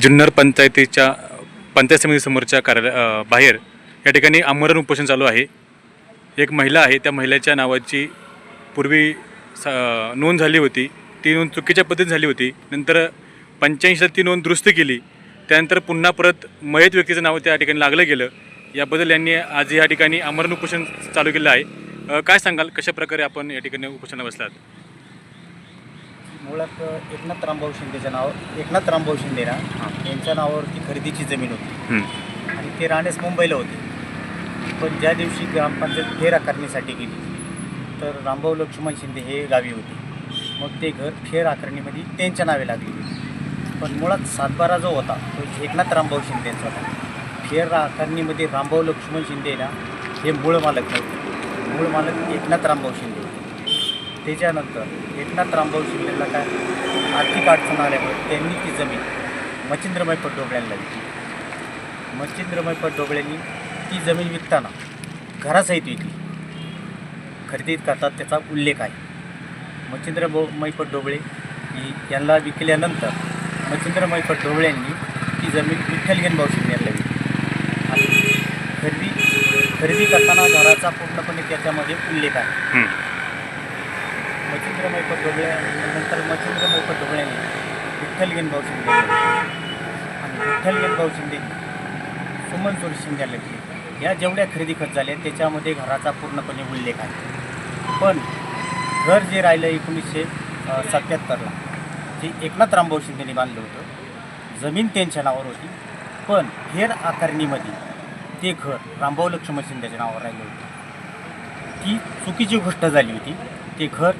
जुन्नर पंचायतीच्या पंचायत समितीसमोरच्या कार्यालय बाहेर या ठिकाणी आमरण उपोषण चालू आहे. एक महिला आहे त्या महिलेच्या नावाची पूर्वी स नोंद झाली होती. ती नोंद चुकीच्या पद्धतीने झाली होती. नंतर पंच्याऐंशीला ती नोंद दुरुस्त केली. त्यानंतर पुन्हा परत मयत व्यक्तीचं नाव त्या ठिकाणी लागलं गेलं. याबद्दल यांनी आज या ठिकाणी आमरण उपोषण चालू केलं आहे. काय सांगाल? कशाप्रकारे आपण या ठिकाणी उपोषणाला बसलात? मुळात एकनाथ रामभाऊ शिंदेचं नाव एकनाथ रामभाऊ शिंदे ना यांच्या नावावरती खरेदीची जमीन होती. आणि ते राहण्यास मुंबईला होते. पण ज्या दिवशी ग्रामपंचायत फेर आकारणीसाठी गेली तर रामभाऊ लक्ष्मण शिंदे हे गावी होते. मग ते घर फेर आकारणीमध्ये त्यांच्या नावे लागले होते. पण मुळात सातबारा जो होता तो एकनाथ रामभाऊ शिंदेचा होता. फेर आकारणीमध्ये रामभाऊ लक्ष्मण शिंदे ना हे मूळ मालक नव्हते. मूळ मालक एकनाथ रामभाऊ शिंदे. त्याच्यानंतर एकनाथ रामभाऊ शिंदेला काय आर्थिक अडचण आल्यामुळे त्यांनी ती जमीन मच्छिंद्रमय पटडोबळ्यांना विकली मच्छिंद्रमय पटडोबळ्यांनी ती जमीन विकताना घरासहित विकली. खरेदीत करतात त्याचा उल्लेख आहे. मच्छिंद्र मैपट डोबळे यांना विकल्यानंतर मच्छिंद्रमय यांनी ती जमीन विठ्ठल भाऊ शिंदे विकली आणि खरेदी खरेदी करताना घराचा पूर्णपणे त्याच्यामध्ये उल्लेख आहे. हं. मच्छिंद्रमय पटडोबळे नंतर मच्छिंद्रमय पटडोबळ्यांनी विठ्ठल गेनभाऊ शिंदे आणि विठ्ठल गेनभाऊ शिंदे सुमन चोरी शिंदे लक्ष्मी या जेवढ्या खरेदी खत झाल्या त्याच्यामध्ये घराचा पूर्णपणे उल्लेख आहे. पण घर जे राहिलं एकोणीसशे सत्याहत्तरला जे एकनाथ रामभाऊ शिंदेने बांधलं होतं जमीन त्यांच्या नावावर होती. पण हेर आकारणीमध्ये ते घर रामभाऊ लक्ष्मण शिंदेच्या नावावर राहिलं होतं. ती चुकीची गोष्ट झाली होती. ते घर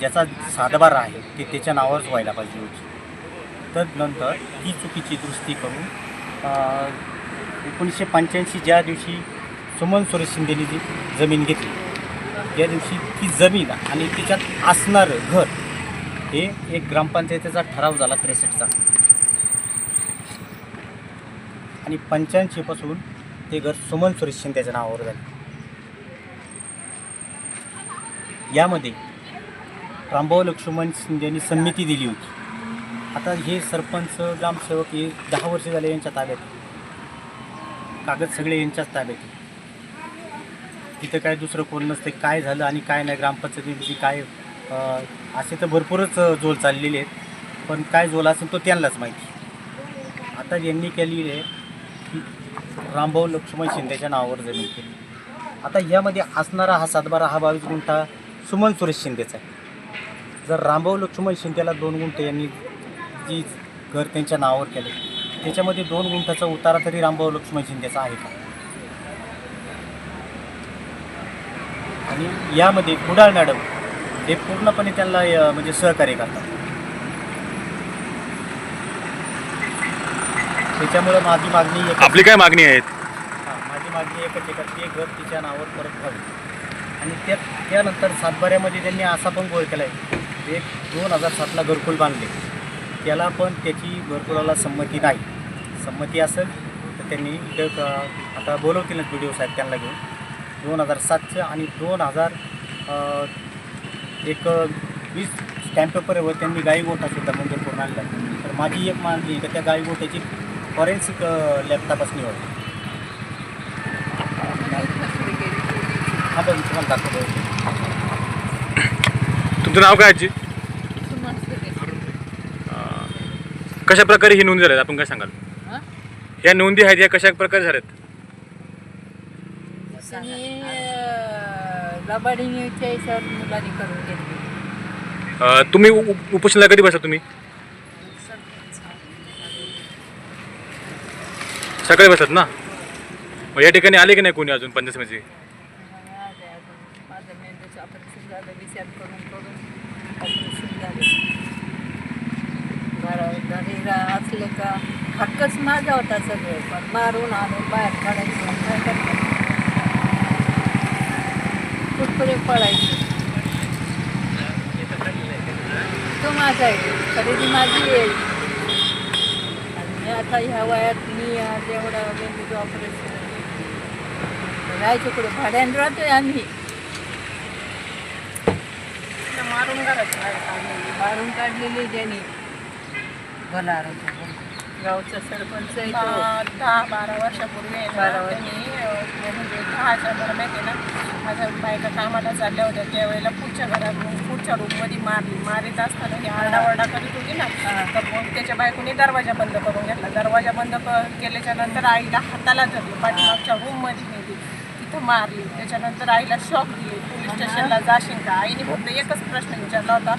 ज्याचा सातबार आहे ते त्याच्या नावावरच व्हायला पाहिजे होती. तदनंतर ही चुकीची दुरुस्ती करून एकोणीसशे पंच्याऐंशी ज्या दिवशी सुमन सुरेश शिंदेनी जी जमीन घेतली त्या दिवशी ती जमीन आणि तिच्यात असणारं घर हे एक ग्रामपंचायतीचा ठराव झाला त्रेसष्टचा. आणि पंच्याऐंशीपासून ते घर सुमन सुरेश शिंदेच्या नावावर झाले. यामध्ये रामभाऊ लक्ष्मण यांनी संमती दिली होती. आता हे सरपंच ग्रामसेवक हे दहा वर्ष झाले यांच्या ताब्यात. कागद सगळे यांच्याच ताब्यात तिथं काय दुसरं कोण नसते काय झालं आणि काय नाही ग्रामपंचायतीमध्ये काय असे तर भरपूरच झोल जोल चाललेले आहेत. पण काय जोल असेल तो त्यांनाच माहिती. आता यांनी केलेली आहे की रामभाऊ लक्ष्मण शिंदेच्या नावावर जमीन केली. आता यामध्ये असणारा हा सातबारा हा बावीस गुंठा सुमन सुरेश शिंदेचा आहे. जर रामभाऊ लक्ष्मण शिंदेला दोन गुंठे यांनी जी घर त्यांच्या नावावर केले त्याच्यामध्ये दोन गुंठाचा उतारा तरी रामभाऊ लक्ष्मण शिंदेचा आहे का? आणि यामध्ये कुडाळ मॅडम हे पूर्णपणे त्यांना म्हणजे सहकार्य करतात. त्याच्यामुळं माझी मागणी एकच आपली काय मागणी आहेत? हां माझी मागणी एकच आहे का ते घर तिच्या नावावर परत व्हावे. आणि त्या त्यानंतर सातबाऱ्यामध्ये त्यांनी असा पण गोळ केला आहे एक दोन हजार सातला घरकुल बांधले. त्याला पण त्याची घरकुलाला संमती नाही. संमती असेल तर त्यांनी इथं क- आता बोलवतीलच व्हिडिओ साहेब त्यांना घेऊन. दोन हजार सातचं आणि दोन हजार एक वीस स्टॅम्प पेपरवर त्यांनी गाई गोठासुद्धा मंजूर करून आणला. तर माझी एक मागणी आहे की त्या गाई गोठ्याची फॉरेन्सिक लॅब तपासणी व्हावी हा पण तुम्हाला दाखवतो. तुमचं नाव काय आजी? कशा प्रकारे ही नोंदी झाल्यात? आपण काय सांगाल? या नोंदी आहेत या कशा प्रकारे झाल्यात? अ, तुम्ही उ- उ- उपोषणाला कधी बसला तुम्ही? सकाळी बसत ना? मग या ठिकाणी आले की नाही कोणी अजून पंचायत समिती? माझं अजून. माझं मेंदूचं ऑपरेशन झालं विचार करून करून घरी रा- का हक्कच माझा होता सगळं पण मारून आणून बाहेर काढायचं. काय करणार कुठपर्यंत पळायचं? तो माझा आहे खरेदी माझी येईल आणि आता ह्या वयात मी आज एवढा मेंदूचं ऑपरेशन राहायचो कुठे? भाड्याने राहतोय आम्ही. मारून घरात बाहेर काढलेली मारून काढलेली ज्यांनी. भला गावचा सरपंच आहे तो. दहा दहा बारा वर्षापूर्वी आहे ना, बारा वर्ष. त्यांनी अं, म्हणजे दहाच्या दरम्यान आहे ना माझ्या बायका कामाला चालल्या होत्या त्यावेळेला पुढच्या घरात पुढच्या रूममध्ये मारली. मारीत असताना ही आरडाओरडा करीत होती ना तर मग त्याच्या बायकोने दरवाजा बंद करून घेतला. दरवाजा बंद क- केल्याच्यानंतर आईला हाताला धरली पाठीमागच्या रूममध्ये नेली. तिथं मारली. त्याच्यानंतर आईला शॉक दिली. पोलीस स्टेशनला जाशील का? आईने फक्त एकच प्रश्न विचारला होता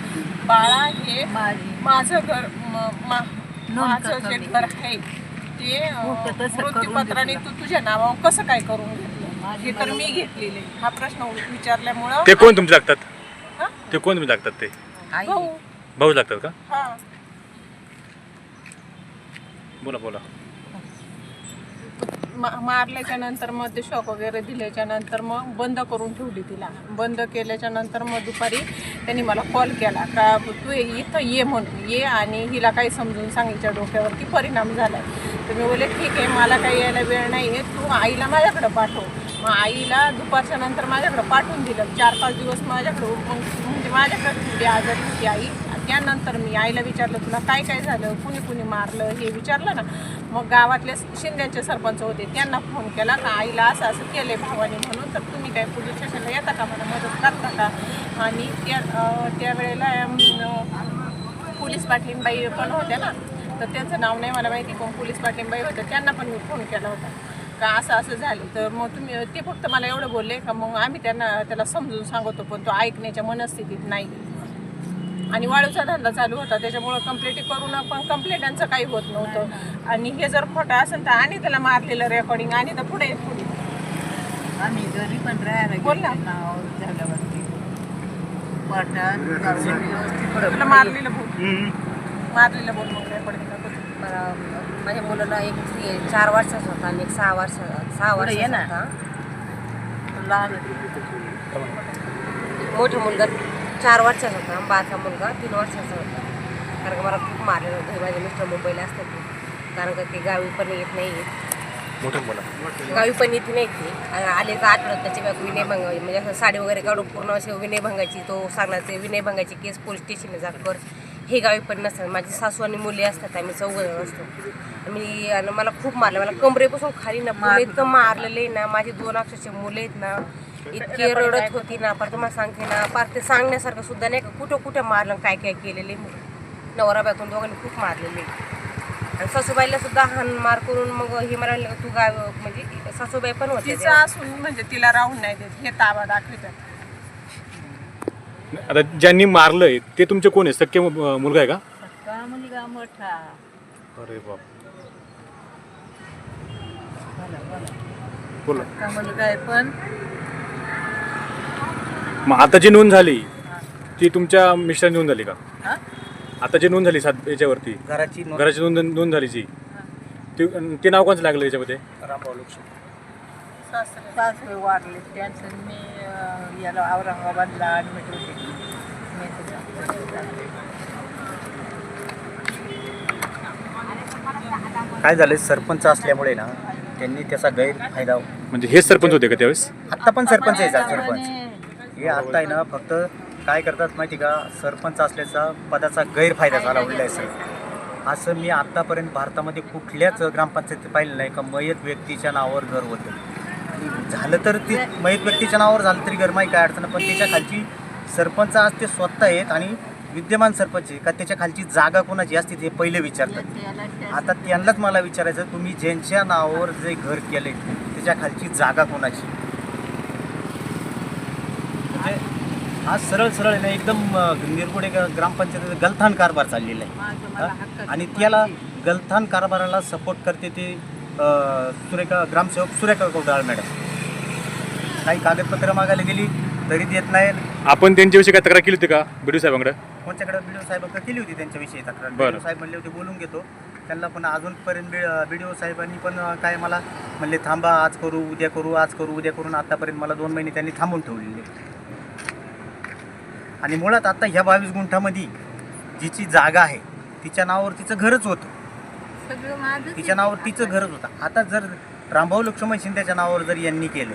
बाळा हे माझी माझं घर माझं कसं जे? घर आहे ते घेतलं? तू तुझ्या नावावर कसं काय करून घेतलं? हे तर मी घेतलेले. हा प्रश्न विचारल्यामुळं ते कोण तुमचे लागतात? हा? ते कोण तुम्ही लागतात ते? भाऊ. भाऊ लागतात का? हा. बोला बोला. मा- मारल्याच्या नंतर मग ते शॉक वगैरे दिल्याच्या नंतर मग बंद करून ठेवली तिला. बंद केल्याच्यानंतर मग दुपारी त्यांनी मला कॉल केला का तू इथं ये म्हणून. ये आणि हिला काही समजून सांगितल्या डोक्यावरती परिणाम झाला तर मी बोलले ठीक आहे मला काही यायला वेळ नाही आहे तू आईला माझ्याकडं पाठव. मग आईला दुपारच्या नंतर माझ्याकडं पाठवून दिलं. चार पाच दिवस माझ्याकडं मग म्हणजे माझ्याकडे आजारी होती आई. त्यानंतर मी आईला विचारलं तुला काय काय झालं? कुणी कुणी मारलं? हे विचारलं ना. मग गावातले शिंद्यांचे सरपंच होते त्यांना फोन केला का आईला असं असं केलं भावाने म्हणून तर तुम्ही काय पोलीस स्टेशनला येता का मला मदत करता का? आणि त्या त्यावेळेला पोलीस पाटलींबाई पण होत्या ना. तर त्यांचं नाव नाही मला माहिती कोण पोलीस पाटलींबाई होतं त्यांना पण मी फोन केला होता. का असं असं झालं? तर मग तुम्ही ते फक्त मला एवढं बोलले का मग आम्ही त्यांना त्याला समजून सांगतो पण तो ऐकण्याच्या मनस्थितीत नाही. आणि वाळूचा धंदा चालू होता त्याच्यामुळं कंप्लेंट करून पण कंप्लेंटांचं काही होत नव्हतं. आणि हे जर खोटं असेल तर आणि त्याला मारलेलं रेकॉर्डिंग आणि तर पुढे पुढे. आम्ही घरी पण राहायला बोल ना. झाल्यावरती. तुला मारलेलं बोल. मारलेलं बोल मग रेकॉर्डिंग माझ्या मुलाला एक हे चार वर्षाचा होता आणि एक सहा वर्ष सहा पुढे ये वर्षाचा ना. होता. लहान. मोठा मुलगा. चार वर्षाचा होता. बाचा मुलगा तीन वर्षाचा होता. कारण का मला खूप मारलेलं होतं. हे माझे मिस्टर मुंबईला असतात ते कारण का ते गावी पण येत नाही मोठं बोला. गावी पण येत नाही ते. आणि आले तर आठवड्यात त्याची बायको विनयभंग म्हणजे असं साडी वगैरे काढून पूर्ण असे विनयभंगाची तो सांगणार ते विनयभंगाची केस पोलीस स्टेशनला जा कर. हे गावी पण नसतात माझी सासू आणि मुली असतात. आम्ही चौघजण असतो. मी आणि मला खूप मारलं. मला कमरेपासून खाली ना इतकं मारलेलं आहे ना. माझे दोन अक्षरचे मुलं आहेत ना. इतकी रडत होती ना पार तुम्हाला सांगते ना पार ते सांगण्यासारखं सुद्धा नाही का कुठं कुठं मारलं काय काय केलेले. नवरा बायकून दोघांनी खूप मारलेले. आणि सासूबाईला सुद्धा हान मार करून मग हे मला तू गाव म्हणजे सासूबाई पण होते तिचं असून म्हणजे तिला राहून नाही देत हे ताबा दाखवितात. आता ज्यांनी मारलंय ते तुमचे कोण आहे सख्य मु- मुलगा आहे का? का मुलगा मोठा. अरे बाप. बोला का मुलगा आहे पण मग आता जी नोंद झाली ती तुमच्या मिस्टर नोंद झाली का? हा? आता जी नोंद झाली सात याच्यावरती घराची नोंद. घराची नोंद नोंद झाली जी ती ते नाव कोणचं लागलं याच्यामध्ये? रामभाऊ लक्ष्मी सासरे. सासरे वाढले त्यांचं मी अं, याला औरंगाबादला ॲडमिट होते. मी तिथं- काय झालं? सरपंच असल्यामुळे ना त्यांनी त्याचा गैरफायदा म्हणजे हेच सरपंच होते का त्यावेळेस? आत्ता पण सरपंच आहे जा सरपंच? हे आत्ता आहे ना फक्त काय करतात माहिती का सरपंच असल्याचा पदाचा गैरफायदा झाला उरला आहे सर असं मी आत्तापर्यंत भारतामध्ये कुठल्याच ग्रामपंचायतीत पाहिलं नाही का मयत व्यक्तीच्या नावावर घर होतं. झालं तर ती मयत व्यक्तीच्या नावावर झालं तरी घर माही काय अडचण. पण त्याच्या खालची सरपंच आज ते स्वतः आहेत आणि विद्यमान सरपंच आहे का त्याच्या खालची जागा कोणाची असते ते पहिले विचारतात. आता त्यांनाच मला विचारायचं तुम्ही ज्यांच्या नावावर जे घर केले त्याच्या खालची जागा कोणाची म्हणजे हा सरळ सरळ आहे ना एकदम निरगुडे ग- ग्रामपंचायत गलथान कारभार चाललेला आहे. हा? आणि त्याला. गलथान कारभाराला सपोर्ट करते ते सुरेखा ग्रामसेवक सुरेखा कौडाळ मॅडम. काही कागदपत्र मागायला गेली तरी देत नाही. आपण त्यांच्याविषयी काय तक्रार केली होती का? बीडीओ साहेबांकडे? कोणच्याकडे? बीडीओ साहेबांकडे केली होती त्यांच्याविषयी तक्रार. बीडीओ साहेब म्हणले होते बोलून घेतो. त्यांना पण अजूनपर्यंत बीडीओ साहेबांनी पण काय मला म्हणले थांबा आज करू उद्या करू आज करू उद्या करून आतापर्यंत मला दोन महिने त्यांनी थांबून ठेवलेले. आणि मुळात आता ह्या बावीस गुंठामध्ये जिची जागा आहे तिच्या नावावर तिचं घरच होतं. तिच्या नावावर तिचं घरच होतं. आता जर रामभाऊ लक्ष्मण शिंदेच्या नावावर जर यांनी केलं